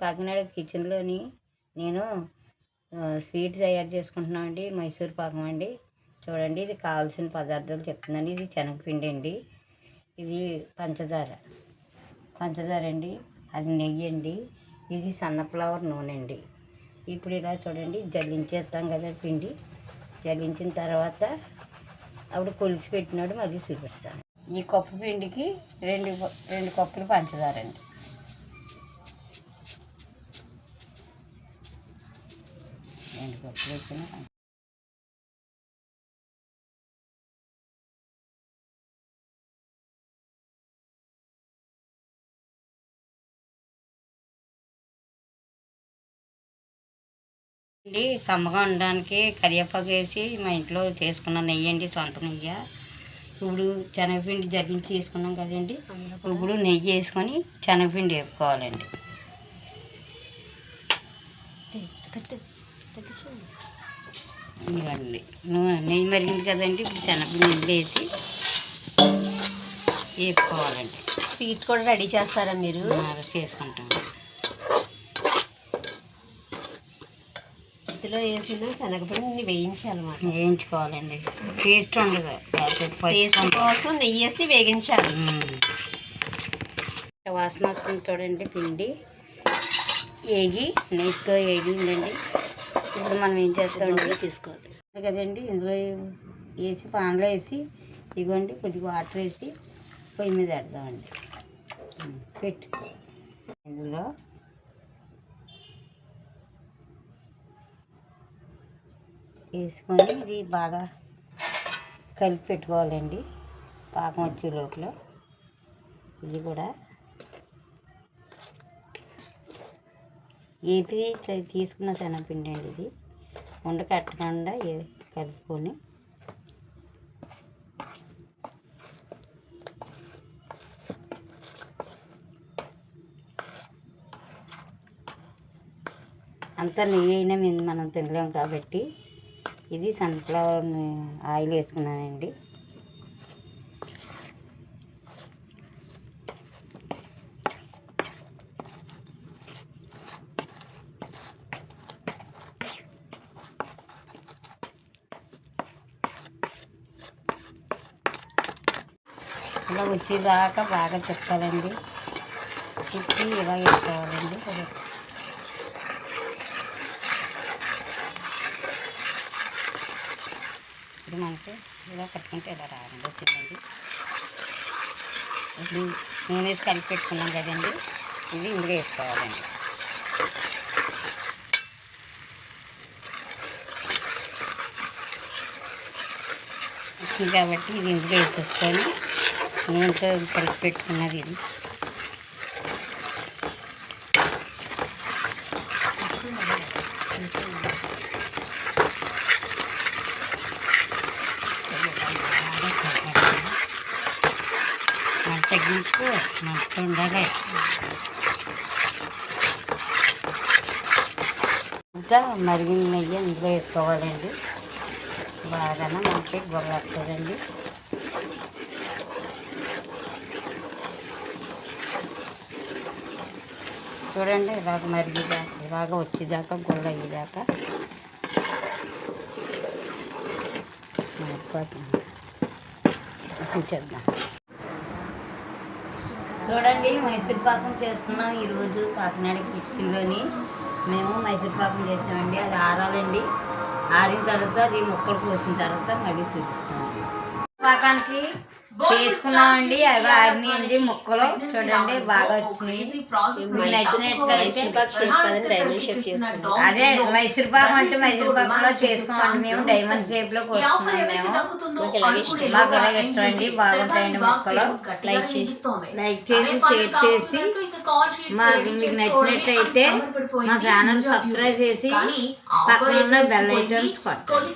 కాకినాడ కిచెన్లోని నేను స్వీట్ తయారు చేసుకుంటున్నామండి మైసూర్ పాకం అండి. చూడండి ఇది కావాల్సిన పదార్థాలు చెప్తున్నాను. ఇది శనగపిండి అండి. ఇది పంచదార. పంచదార అండి. అది నెయ్యి అండి. ఇది సన్న ఫ్లవర్ నూనె అండి. ఇప్పుడు ఇలా చూడండి జల్లించేస్తాం కదా పిండి. జల్లించిన తర్వాత అప్పుడు కొలిచి పెట్టినాడు మళ్ళీ చూపిస్తాను. ఈ కప్పు పిండికి రెండు రెండు కప్పులు పంచదార రెండు వేసిన అండి కమ్మగా ఉండడానికి కరివేపాకు వేసి మా ఇంట్లో చేసుకున్న నెయ్యి అండి సొంత నెయ్యి. ఇప్పుడు శనగపిండి జల్లించి తీసుకున్నాం కదండి. ఇప్పుడు నెయ్యి వేసుకొని శనగపిండి వేపుకోవాలండి. ఇదిగోండి నెయ్యి మరిగింది కదండి ఇప్పుడు శనగపిండి వేసి వేపుకోవాలండి. స్వీట్ కూడా రెడీ చేస్తారా మీరు? చేసుకుంటాం ఇందులో వేసిన శనగపిండిని వేయించాలన్నమాట. వేయించుకోవాలండి. టేస్ట్ ఉండదు. టేస్ట్. కోసం నెయ్యి వేసి వేగించాలి. వాసన వస్తుంది చూడండి పిండి. ఏగి నెయ్యితో ఏగిందండి ఇప్పుడు మనం ఏం చేస్తామండి? ఇందులో తీసుకోవాలి. కదండి. ఇందులో వేసి పాన్లో వేసి ఇదిగోండి కొద్దిగా వాటర్ వేసి పొయ్యి మీద పెడదామండి. పెట్టు. ఇందులో వేసుకొని ఇది బాగా కలిపి పెట్టుకోవాలండి. పాకం వచ్చే లోపల. ఇది కూడా ఏపీ తీసుకున్న శనగపిండి అండి ఇది. ఉండ కట్టకుండా కలుపుకొని. అంతా నెయ్యి అయినా మనం తినలేం కాబట్టి ఇది సన్ఫ్లవర్ ఆయిల్ వేసుకున్నానండి. ఇలా వచ్చేదాకా బాగా తిప్పాలండి తిప్పి ఇలా వేసుకోవాలండి. ఇప్పుడు మనకి ఇలా కట్టుకుంటే ఇలా రావాలండి వచ్చిందండి. ఇప్పుడు నూనె వేసి కలిపి పెట్టుకున్నాం కదండి ఇది ఇందులో వేసుకోవాలండి. కాబట్టి ఇది ఇందులో వేసేసుకొని నూనెతో కలిపి పెట్టుకున్నది ఇది. మంట తగ్గించుకో మంట ఉండాలి. అంతా మరిగిన నెయ్యి ఇందులో వేసుకోవాలండి. బాగా మనకి గొర్రె వస్తుందండి. చూడండి ఇలాగ మరిగేదాకా ఇలాగ వచ్చేదాకా గుళ్ళ అయ్యేదాకా. చేద్దాం చూడండి మైసూర్ పాకం చేసుకున్నాం ఈరోజు కాకినాడ కిచెన్లోని. మేము మైసూర్ పాకం చేసామండి అది ఆరాలండి. ఆరిన తర్వాత అది ముక్కలు కోసిన తర్వాత మళ్ళీ చూపిస్తాం. పాకానికి చేసుకున్నామండి అవి ఆరినాయండి ముక్కలు చూడండి బాగా వచ్చినాయి. మీకు నచ్చినట్లయితే డైమండ్ షేప్ చేసుకుంటాం అదే మైసూర్ పాకం అంటే మైసూర్ పాకంలో చేసుకోమండి మేము. డైమండ్ షేప్లో కోసుకున్నాం మేము. మాకు ఇలాగే ఇష్టం. మాకు ఇలాగే ఇష్టం అండి బాగుంటాయండి మొక్కలు. లైక్ చేసి లైక్ చేసి షేర్ చేసి మాకు మీకు నచ్చినట్టయితే మా ఛానల్ సబ్స్క్రైబ్ చేసి పక్కన ఉన్న బెల్ ఐటమ్స్ కొట్టండి.